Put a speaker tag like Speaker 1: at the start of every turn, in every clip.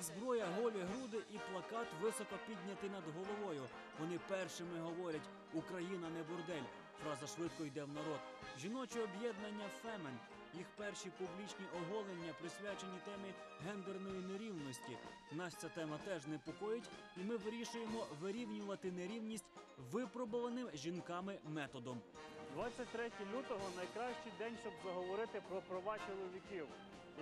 Speaker 1: їх зброя голі груди і плакат високо піднятий над головою. Вони першими говорять Україна не бурдель. Фраза швидко йде в народ. Жіноче об'єднання Фемен. Їх перші публічні оголення присвячені темі гендерної нерівності. Нас ця тема теж непокоїть, і ми вирішуємо вирівнювати нерівність випробуваним жінками методом. 23 лютого найкращий день, щоб заговорити про права чоловіків.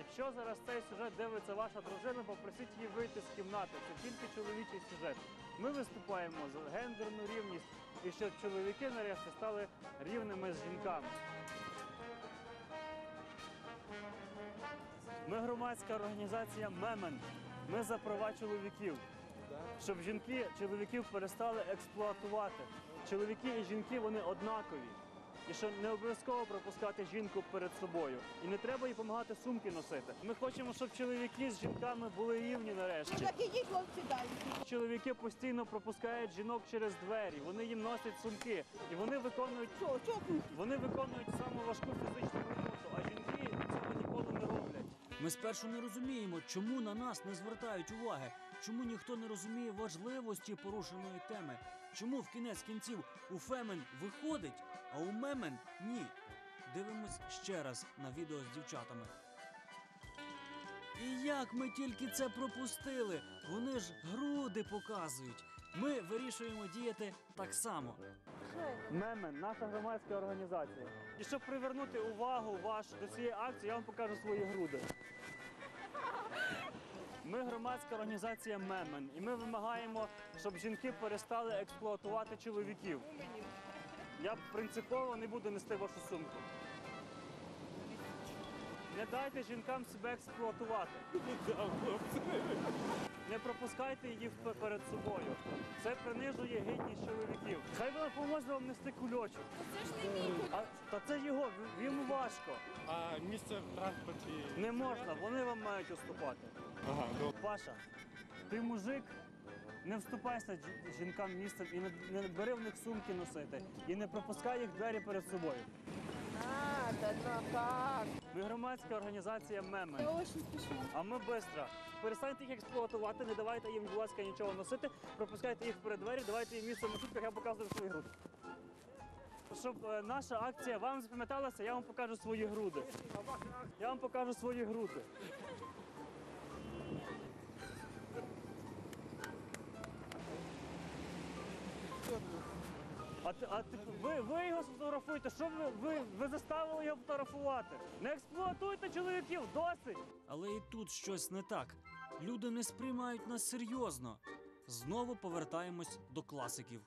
Speaker 1: Якщо зараз цей сюжет дивиться ваша дружина, попросіть її вийти з кімнати. Це тільки чоловічий сюжет. Ми виступаємо за гендерну рівність і щоб чоловіки нарешті стали рівними з жінками. Ми громадська організація Мемен. Ми за права чоловіків. Щоб жінки чоловіків перестали експлуатувати. Чоловіки і жінки вони однакові. І що не обов'язково пропускати жінку перед собою. І не треба їй допомагати сумки носити. Ми хочемо, щоб чоловіки з жінками були рівні нарешті.
Speaker 2: Так ідіть, хлопці, далі.
Speaker 1: Чоловіки постійно пропускають жінок через двері, вони їм носять сумки, і вони виконують
Speaker 2: Що, що
Speaker 1: вони виконують саму важку фізичну роботу, а жінки цього ніколи не роблять. Ми спершу не розуміємо, чому на нас не звертають уваги, чому ніхто не розуміє важливості порушеної теми, чому в кінець кінців у Фемен виходить, а у Мемен ні. Дивимось ще раз на відео з дівчатами. І як ми тільки це пропустили? Вони ж груди показують. Ми вирішуємо діяти так само. Мемен, наша громадська організація. І щоб привернути увагу ваш до цієї акції, я вам покажу свої груди. Ми громадська організація Мемен, і ми вимагаємо, щоб жінки перестали експлуатувати чоловіків. Я принципово не буду нести вашу сумку. Не дайте жінкам себе експлуатувати. Не пропускайте їх перед собою. Це принижує гідність чоловіків. Хай вона поможе вам нести кульочок.
Speaker 2: Це ж не мій.
Speaker 1: А та це його, в- йому важко.
Speaker 3: А місце в транспорті.
Speaker 1: Не можна, вони вам мають уступати.
Speaker 3: Ага, добре.
Speaker 1: Паша, ти мужик, не вступайся жі- жінкам місцем і не, не бери в них сумки носити. І не пропускай їх двері перед собою.
Speaker 2: А, да ну как?
Speaker 1: Ми громадська організація
Speaker 2: Я
Speaker 1: Мемен.
Speaker 2: очень спешу.
Speaker 1: А ми бистро. Перестаньте їх експлуатувати, не давайте їм, будь ласка, нічого носити, пропускайте їх перед двері, давайте їм місце на сутках, я показую свої груди. Щоб е, наша акція вам запам'яталася, я вам покажу свої груди. Я вам покажу свої груди. А, ти- а ти- ви, ви його сфотографуєте. Що ви, ви, ви заставили його фотографувати? Не експлуатуйте чоловіків, досить. Але і тут щось не так. Люди не сприймають нас серйозно. Знову повертаємось до класиків.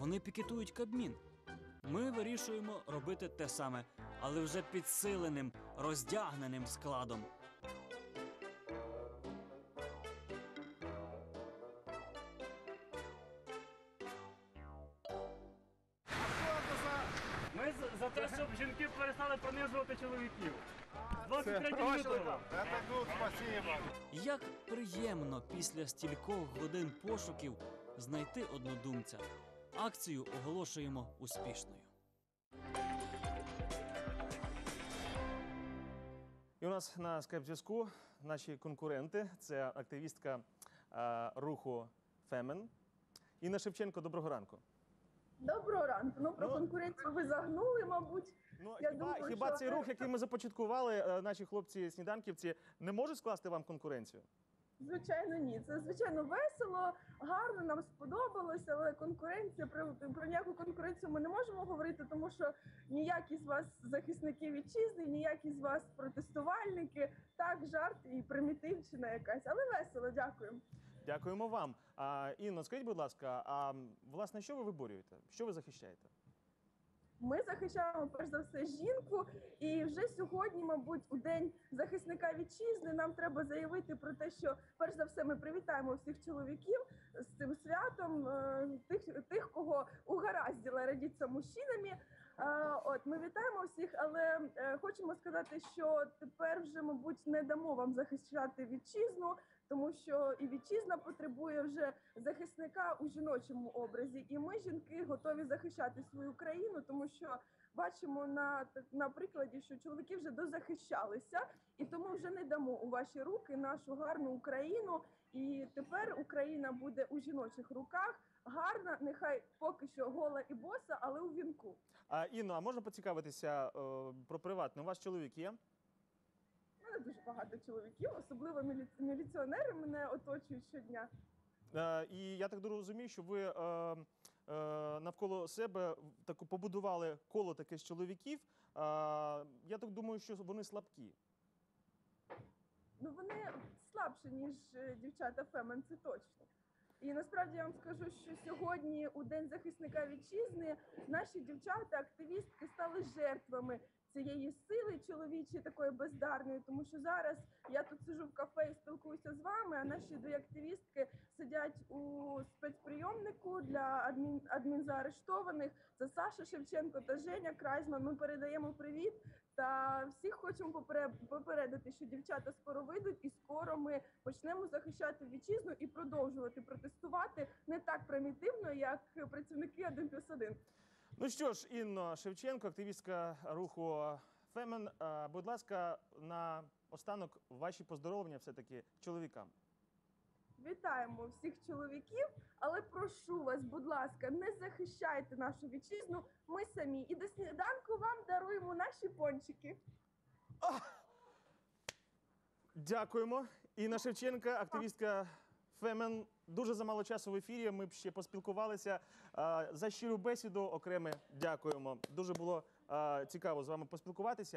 Speaker 1: Вони пікетують Кабмін. Ми вирішуємо робити те саме, але вже підсиленим, роздягненим складом. За, те, щоб жінки перестали принижувати чоловіків. 23 лютого.
Speaker 3: Это тут, спасибо.
Speaker 1: Як приємно після стількох годин пошуків знайти однодумця. Акцію оголошуємо успішною.
Speaker 4: І у нас на скайп-зв'язку наші конкуренти це активістка е, руху Фемен. Інна Шевченко, доброго ранку.
Speaker 5: Доброго ранку. Ну про
Speaker 4: Ну,
Speaker 5: конкуренцію ви загнули, мабуть.
Speaker 4: Ну
Speaker 5: Я
Speaker 4: хіба,
Speaker 5: думаю,
Speaker 4: хіба
Speaker 5: що-
Speaker 4: цей рух, який ми започаткували, е, наші хлопці сніданківці, не може скласти вам конкуренцію?
Speaker 5: Звичайно, ні. Це звичайно весело, гарно, нам сподобалося, але конкуренція про, про ніяку конкуренцію ми не можемо говорити, тому що ніякі з вас захисники вітчизни, ніякі з вас протестувальники. Так, жарт і примітивщина якась, але весело, дякую.
Speaker 4: Дякуємо вам. А, Інно, скажіть, будь ласка, а власне, що ви виборюєте? Що ви захищаєте?
Speaker 5: Ми захищаємо перш за все жінку, і вже сьогодні, мабуть, у день захисника вітчизни нам треба заявити про те, що перш за все ми привітаємо всіх чоловіків з цим святом, е, тих, тих, кого угаразділа радіться мужчинами. От ми вітаємо всіх, але е, хочемо сказати, що тепер вже, мабуть, не дамо вам захищати вітчизну, тому що і вітчизна потребує вже захисника у жіночому образі. І ми, жінки, готові захищати свою країну, тому що бачимо на, на прикладі, що чоловіки вже дозахищалися, і тому вже не дамо у ваші руки нашу гарну Україну. І тепер Україна буде у жіночих руках. Гарна, нехай поки що гола і боса, але у вінку.
Speaker 4: А Інно, а можна поцікавитися е, про приватне? У вас чоловік є?
Speaker 5: У мене дуже багато чоловіків, особливо мілі- міліціонери мене оточують щодня.
Speaker 4: Е, і я так розумію, що ви е, навколо себе таку побудували коло таке з чоловіків. Е, я так думаю, що вони слабкі.
Speaker 5: Ну вони слабші, ніж е, дівчата Фемен, це точно. І насправді я вам скажу, що сьогодні, у День захисника вітчизни, наші дівчата, активістки стали жертвами цієї сили чоловічої, такої бездарної, тому що зараз я тут сижу в кафе і спілкуюся з вами, а наші дві активістки сидять у спецприйомнику для адмін, адмінзаарештованих. Це Саша Шевченко та Женя Крайзман. Ми передаємо привіт. Та всіх хочемо попере- попередити, що дівчата скоро вийдуть, і скоро ми почнемо захищати вітчизну і продовжувати протестувати не так примітивно, як працівники 1 плюс 1.
Speaker 4: Ну що ж, Інно Шевченко, активістка руху Фемен. е, будь ласка, на останок ваші поздоровлення все-таки чоловікам.
Speaker 5: Вітаємо всіх чоловіків, але прошу вас, будь ласка, не захищайте нашу вітчизну. Ми самі. І до сніданку вам даруємо наші пончики.
Speaker 4: Дякуємо. Інна Шевченка, активістка Фемен. Дуже замало часу в ефірі. Ми б ще поспілкувалися. За щиру бесіду окреме дякуємо. Дуже було цікаво з вами поспілкуватися.